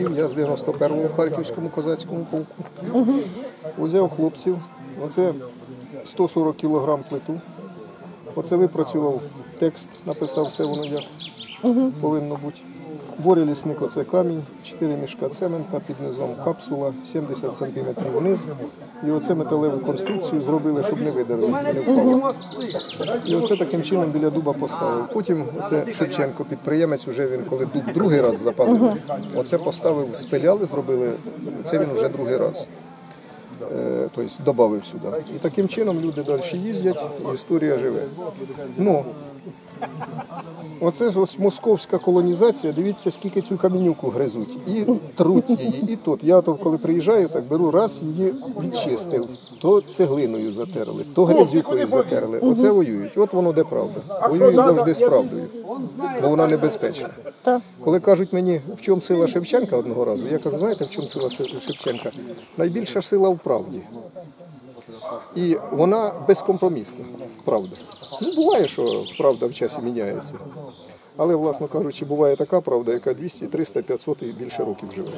Я з 91-го в Харківському козацькому полку. Узяв хлопців. Оце 140 кілограм плиту. Оце випрацював текст, написав все воно як повинно бути. Боря лісник оце камінь, 4 мішка цемента, під низом капсула, 70 см вниз. І оце металеву конструкцію зробили, щоб не видерли. І оце таким чином біля дуба поставив. Потім оце Шевченко, підприємець, уже він коли дуб другий раз запалив. Оце поставив, спиляли, зробили. Це він вже другий раз. Е, Тобто додав сюди. І таким чином люди далі їздять, історія живе. Ну, Оце ось московська колонізація. Дивіться, скільки цю камінюку гризуть. І труть її, і тут. Я то, коли приїжджаю, так беру раз, її відчистив. То цеглиною затерли, то грязюкою затерли. Оце воюють. От воно де правда. Воюють завжди з правдою, бо вона небезпечна. Коли кажуть мені, в чому сила Шевченка одного разу, я кажу, знаєте, в чому сила Шевченка? Найбільша сила в правді. І вона безкомпромісна, правда. Ну, буває, що правда в часі міняється. Але, власно кажучи, буває така правда, яка 200, 300, 500 і більше років живе.